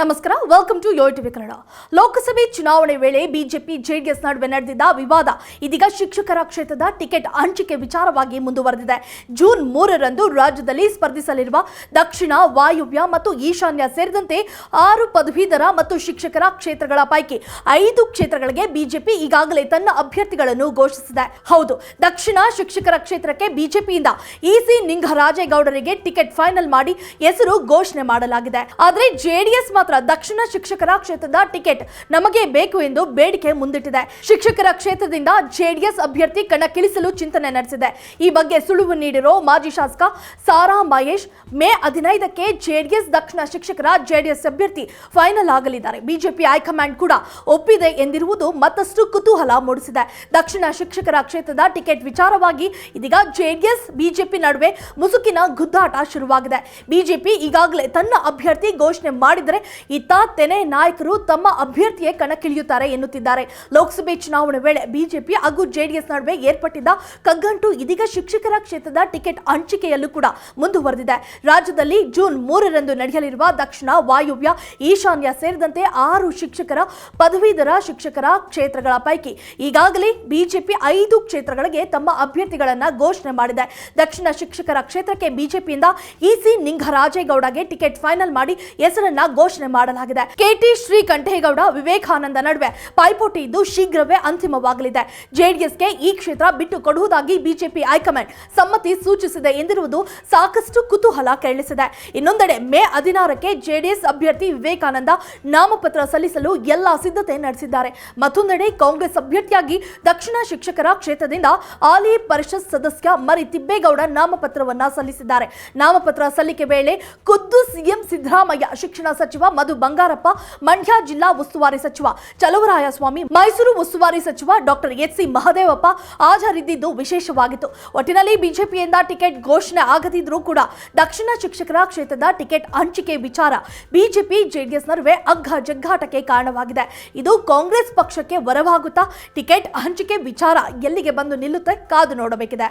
ನಮಸ್ಕಾರ welcome to yo TV Kannada ಲೋಕಸಭೆ ಚುನಾವಣೆ ವೇಳೆ ಬಿಜೆಪಿ, ಜೆಡಿಎಸ್ ನಡುವೆ ನಡೆದಿದ್ದ ವಿವಾದ ಇದೀಗ ಶಿಕ್ಷಕರ ಕ್ಷೇತ್ರದ ಟಿಕೆಟ್ ಹಂಚಿಕೆ ವಿಚಾರವಾಗಿ ಮುಂದುವರೆದಿದೆ. ಜೂನ್ ಮೂರರಂದು ರಾಜ್ಯದಲ್ಲಿ ಸ್ಪರ್ಧಿಸಲಿರುವ ದಕ್ಷಿಣ, ವಾಯುವ್ಯ ಮತ್ತು ಈಶಾನ್ಯ ಸೇರಿದಂತೆ ಆರು ಪದವೀಧರ ಮತ್ತು ಶಿಕ್ಷಕರ ಕ್ಷೇತ್ರಗಳ ಪೈಕಿ ಐದು ಕ್ಷೇತ್ರಗಳಿಗೆ ಬಿಜೆಪಿ ಈಗಾಗಲೇ ತನ್ನ ಅಭ್ಯರ್ಥಿಗಳನ್ನು ಘೋಷಿಸಿದೆ. ಹೌದು, ದಕ್ಷಿಣ ಶಿಕ್ಷಕರ ಕ್ಷೇತ್ರಕ್ಕೆ ಬಿಜೆಪಿಯಿಂದ ಇಸಿ ನಿಂಗರಾಜೇಗೌಡರಿಗೆ ಟಿಕೆಟ್ ಫೈನಲ್ ಮಾಡಿ ಹೆಸರು ಘೋಷಣೆ ಮಾಡಲಾಗಿದೆ. ಆದರೆ ಜೆಡಿಎಸ್ ಮಾತ್ರ ದಕ್ಷಿಣ ಶಿಕ್ಷಕರ ಕ್ಷೇತ್ರದ ಟಿಕೆಟ್ ನಮಗೆ ಬೇಕು ಎಂದು ಬೇಡಿಕೆ ಮುಂದಿಟ್ಟಿದೆ. ಶಿಕ್ಷಕರ ಕ್ಷೇತ್ರದಿಂದ ಜೆಡಿಎಸ್ ಅಭ್ಯರ್ಥಿ ಕಣಕ್ಕಿಳಿಸಲು ಚಿಂತನೆ ನಡೆಸಿದೆ. ಈ ಬಗ್ಗೆ ಸುಳುವು ನೀಡಿರೋ ಮಾಜಿ ಶಾಸಕ ಸಾರಾ ಮಹೇಶ್, ಮೇ ಹದಿನೈದಕ್ಕೆ ಜೆಡಿಎಸ್ ದಕ್ಷಿಣ ಶಿಕ್ಷಕರ ಜೆಡಿಎಸ್ ಅಭ್ಯರ್ಥಿ ಫೈನಲ್ ಆಗಲಿದ್ದಾರೆ. ಬಿಜೆಪಿ ಹೈಕಮಾಂಡ್ ಕೂಡ ಒಪ್ಪಿದೆ ಎಂದಿರುವುದು ಮತ್ತಷ್ಟು ಕುತೂಹಲ ಮೂಡಿಸಿದೆ. ದಕ್ಷಿಣ ಶಿಕ್ಷಕರ ಕ್ಷೇತ್ರದ ಟಿಕೆಟ್ ವಿಚಾರವಾಗಿ ಇದೀಗ ಜೆಡಿಎಸ್, ಬಿಜೆಪಿ ನಡುವೆ ಮುಸುಕಿನ ಗುದ್ದಾಟ ಶುರುವಾಗಿದೆ. ಬಿಜೆಪಿ ಈಗಾಗಲೇ ತನ್ನ ಅಭ್ಯರ್ಥಿ ಘೋಷಣೆ ಮಾಡಿದರೆ ಇತ್ತ ತೆನೆ ನಾಯಕರು ತಮ್ಮ ಅಭ್ಯರ್ಥಿಯೇ ಕಣಕ್ಕಿಳಿಯುತ್ತಾರೆ ಎನ್ನುತ್ತಿದ್ದಾರೆ. ಲೋಕಸಭೆ ಚುನಾವಣೆ ವೇಳೆ ಬಿಜೆಪಿ ಹಾಗೂ ಜೆಡಿಎಸ್ ನಡುವೆ ಏರ್ಪಟ್ಟಿದ್ದ ಕಗ್ಗಂಟು ಇದೀಗ ಶಿಕ್ಷಕರ ಕ್ಷೇತ್ರದ ಟಿಕೆಟ್ ಹಂಚಿಕೆಯಲ್ಲೂ ಕೂಡ ಮುಂದುವರೆದಿದೆ. ರಾಜ್ಯದಲ್ಲಿ ಜೂನ್ ಮೂರರಂದು ನಡೆಯಲಿರುವ ದಕ್ಷಿಣ ವಾಯುವ್ಯ ಈಶಾನ್ಯ ಸೇರಿದಂತೆ ಆರು ಶಿಕ್ಷಕರ, ಪದವೀಧರ ಶಿಕ್ಷಕರ ಕ್ಷೇತ್ರಗಳ ಪೈಕಿ ಈಗಾಗಲೇ ಬಿಜೆಪಿ ಐದು ಕ್ಷೇತ್ರಗಳಿಗೆ ತಮ್ಮ ಅಭ್ಯರ್ಥಿಗಳನ್ನ ಘೋಷಣೆ ಮಾಡಿದೆ. ದಕ್ಷಿಣ ಶಿಕ್ಷಕರ ಕ್ಷೇತ್ರಕ್ಕೆ ಬಿಜೆಪಿಯಿಂದ ಇಸಿ ನಿಂಗರಾಜೇಗೌಡಗೆ ಟಿಕೆಟ್ ಫೈನಲ್ ಮಾಡಿ ಹೆಸರನ್ನ ಘೋಷಣೆ ಮಾಡಲಾಗಿದೆ. ಕೆಟಿ ಶ್ರೀಕಂಠೇಗೌಡ, ವಿವೇಕಾನಂದ ನಡುವೆ ಪೈಪೋಟಿ ಇದ್ದು ಶೀಘ್ರವೇ ಅಂತಿಮವಾಗಲಿದೆ. ಜೆಡಿಎಸ್ಗೆ ಈ ಕ್ಷೇತ್ರ ಬಿಟ್ಟು ಕೊಡುವುದಾಗಿ ಬಿಜೆಪಿ ಹೈಕಮಾಂಡ್ ಸಮ್ಮತಿ ಸೂಚಿಸಿದೆ ಎಂದಿರುವುದು ಸಾಕಷ್ಟು ಕುತೂಹಲ ಕೆರಳಿಸಿದೆ ಇನ್ನೊಂದೆಡೆ ಮೇ ಹದಿನಾರಕ್ಕೆ ಜೆಡಿಎಸ್ ಅಭ್ಯರ್ಥಿ ವಿವೇಕಾನಂದ ನಾಮಪತ್ರ ಸಲ್ಲಿಸಲು ಎಲ್ಲ ಸಿದ್ಧತೆ ನಡೆಸಿದ್ದಾರೆ. ಮತ್ತೊಂದೆಡೆ ಕಾಂಗ್ರೆಸ್ ಅಭ್ಯರ್ಥಿಯಾಗಿ ದಕ್ಷಿಣ ಶಿಕ್ಷಕರ ಕ್ಷೇತ್ರದಿಂದ ಹಾಲಿ ಪರಿಷತ್ ಸದಸ್ಯ ಮರಿ ತಿಬ್ಬೇಗೌಡ ನಾಮಪತ್ರವನ್ನ ಸಲ್ಲಿಸಿದ್ದಾರೆ. ನಾಮಪತ್ರ ಸಲ್ಲಿಕೆ ವೇಳೆ ಖುದ್ದು ಸಿಎಂ ಸಿದ್ದರಾಮಯ್ಯ ಶಿಕ್ಷಣ ಸಚಿವ ಮಧು ಬಂಗಾರಪ್ಪ, ಮಂಡ್ಯ ಜಿಲ್ಲಾ ಉಸ್ತುವಾರಿ ಸಚಿವ ಚಲುವರಾಯಸ್ವಾಮಿ, ಮೈಸೂರು ಉಸ್ತುವಾರಿ ಸಚಿವ ಡಾಕ್ಟರ್ ಎಚ್ ಸಿ ಮಹದೇವಪ್ಪ ಹಾಜರಿದ್ದಿದ್ದು ವಿಶೇಷವಾಗಿತ್ತು. ಒಟ್ಟಿನಲ್ಲಿ ಬಿಜೆಪಿಯಿಂದ ಟಿಕೆಟ್ ಘೋಷಣೆ ಆಗದಿದ್ರೂ ಕೂಡ ದಕ್ಷಿಣ ಶಿಕ್ಷಕರ ಕ್ಷೇತ್ರದ ಟಿಕೆಟ್ ಹಂಚಿಕೆ ವಿಚಾರ ಬಿಜೆಪಿ ಜೆಡಿಎಸ್ ನಡುವೆ ಅಗ್ಗ ಜಗ್ಗಾಟಕ್ಕೆ ಕಾರಣವಾಗಿದೆ. ಇದು ಕಾಂಗ್ರೆಸ್ ಪಕ್ಷಕ್ಕೆ ವರವಾಗುತ್ತಾ ಟಿಕೆಟ್ ಹಂಚಿಕೆ ವಿಚಾರ ಎಲ್ಲಿಗೆ ಬಂದು ನಿಲ್ಲುತ್ತೆ ಕಾದು ನೋಡಬೇಕಿದೆ.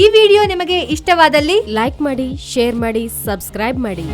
ಈ ವಿಡಿಯೋ ನಿಮಗೆ ಇಷ್ಟವಾದಲ್ಲಿ ಲೈಕ್ ಮಾಡಿ, ಶೇರ್ ಮಾಡಿ, ಸಬ್ಸ್ಕ್ರೈಬ್ ಮಾಡಿ.